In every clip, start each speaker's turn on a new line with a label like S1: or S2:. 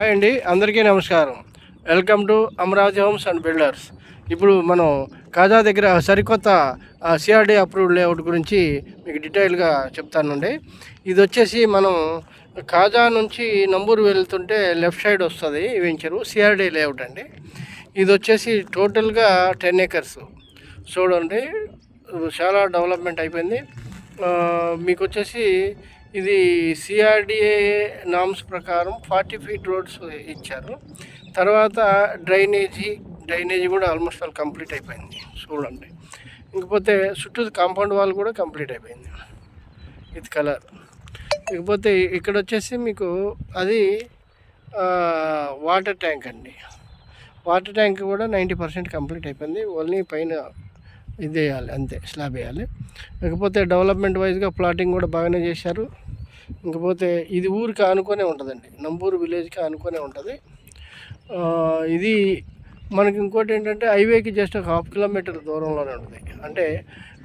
S1: Hi అండి అందరికీ నమస్కారం. Welcome to Amaravati homes and builders. ఇప్పుడు మనం కాజా దగ్గర సరికొత్త సిఆర్డి అప్రూవ్డ్ లేఅవుట్ గురించి మీకు డీటెయిల్గా చెప్తానండి. ఇది వచ్చేసి మనం కాజా నుంచి నంబూరు వెళ్తుంటే లెఫ్ట్ సైడ్ వస్తుంది ఈ వెంచరు సిఆర్డి లేఅవుట్ అండి. ఇది వచ్చేసి టోటల్గా టెన్ ఏకర్స్ చూడండి చాలా డెవలప్మెంట్ అయిపోయింది. మీకు వచ్చేసి ఇది సిఆర్డిఏ నామ్స్ ప్రకారం ఫార్టీ ఫీట్ రోడ్స్ ఇచ్చారు. తర్వాత డ్రైనేజీ డ్రైనేజీ కూడా ఆల్మోస్ట్ ఆల్ కంప్లీట్ అయిపోయింది చూడండి. ఇంకపోతే చుట్టూ కాంపౌండ్ వాల్ కూడా కంప్లీట్ అయిపోయింది. ఇది కలర్ ఇకపోతే ఇక్కడ వచ్చేసి మీకు అది వాటర్ ట్యాంక్ అండి. వాటర్ ట్యాంక్ కూడా నైంటీ పర్సెంట్ కంప్లీట్ అయిపోయింది. ఓన్లీ పైన ఇది వేయాలి అంతే స్లాబ్ వేయాలి. ఇకపోతే డెవలప్మెంట్ వైజ్గా ప్లాటింగ్ కూడా బాగానే చేశారు. ఇంకపోతే ఇది ఊరికి ఆనుకొనే ఉంటుందండి. నంబూరు విలేజ్కి ఆనుకొనే ఉంటుంది. ఇది మనకి ఇంకోటి ఏంటంటే హైవేకి జస్ట్ ఒక హాఫ్ కిలోమీటర్ దూరంలోనే ఉంటుంది. అంటే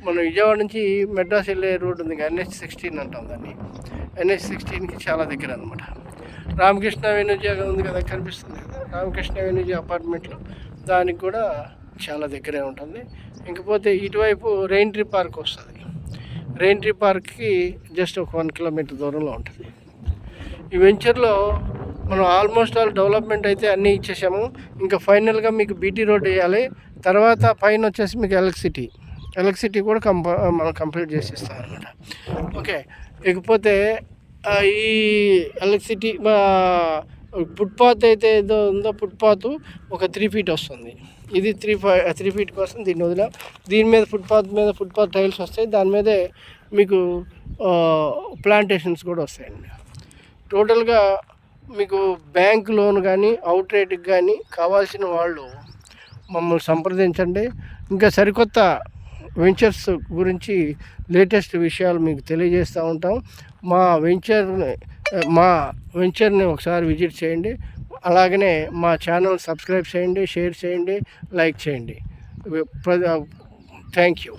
S1: మనం విజయవాడ నుంచి మెడ్రాస్ వెళ్ళే రోడ్ ఉంది ఎన్హెచ్ సిక్స్టీన్ అంటాం దాన్ని. ఎన్హెచ్ సిక్స్టీన్కి చాలా దగ్గర అనమాట రామకృష్ణ వెనుజీ ఉంది కదా కనిపిస్తుంది కదా. రామకృష్ణ వెనుజీ అపార్ట్మెంట్లో దానికి కూడా చాలా దగ్గరే ఉంటుంది. ఇంకపోతే ఇటువైపు రెయిన్ ట్రీ పార్క్ వస్తుంది. రెయిన్ట్రీ పార్క్కి జస్ట్ ఒక వన్ కిలోమీటర్ దూరంలో ఉంటుంది. ఈ వెంచర్లో మనం ఆల్మోస్ట్ ఆల్ డెవలప్మెంట్ అయితే అన్నీ ఇచ్చేసాము. ఇంకా ఫైనల్గా మీకు బీటీ రోడ్ వేయాలి. తర్వాత పైన వచ్చేసి మీకు ఎలక్ట్రిసిటీ ఎలక్ట్రిసిటీ కూడా కంప మనం కంప్లీట్ చేసేస్తాం అనమాట ఓకే. ఇకపోతే ఈ ఎలక్ట్రిసిటీ ఫుట్పాత్ అయితే ఏదో ఉందో ఫుట్పాత్ ఒక త్రీ ఫీట్ వస్తుంది. ఇది త్రీ ఫై త్రీ ఫీట్ కోసం దీన్ని వదిలాం. దీని మీద ఫుట్పాత్ మీద ఫుట్పాత్ టైల్స్ వస్తాయి. దాని మీదే మీకు ప్లాంటేషన్స్ కూడా వస్తాయండి. టోటల్గా మీకు బ్యాంక్ లోన్ కానీ అవుట్ రేట్కి కానీ కావాల్సిన వాళ్ళు మమ్మల్ని సంప్రదించండి. ఇంకా సరికొత్త వెంచర్స్ గురించి లేటెస్ట్ విషయాలు మీకు తెలియజేస్తూ ఉంటాం. మా వెంచర్ని మా వెంచర్ని ఒకసారి విజిట్ చేయండి. అలాగనే మా ఛానల్ సబ్స్క్రైబ్ చేయండి షేర్ చేయండి లైక్ చేయండి. Thank you